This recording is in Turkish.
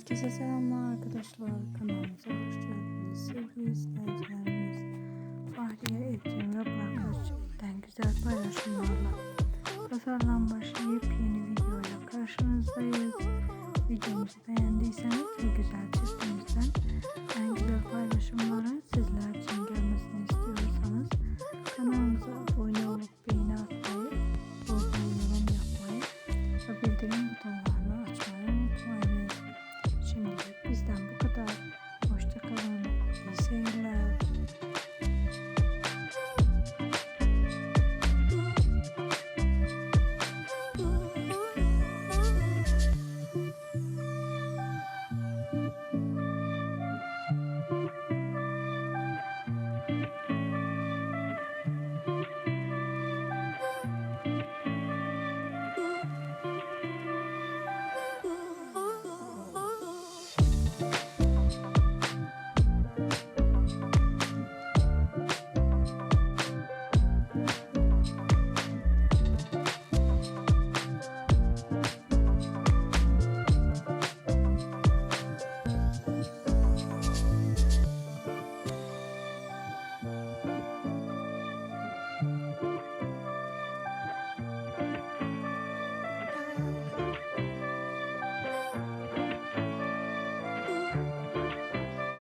Herkese selamlar arkadaşlar. Kanalımıza hoş geldiniz. Sevgili izleyicilerimiz. Fahriye Etkin ve Bırakırçık'tan güzel paylaşımlarla tasarlanmış yepyeni videoyla karşınızdayız. Videomuzu beğendiyseniz ve güzel çizgimizden en güzel paylaşımların sizler için gelmesini istiyorsanız kanalımıza abone olup beğeni atmayı, yorum yapmayı ve bildirim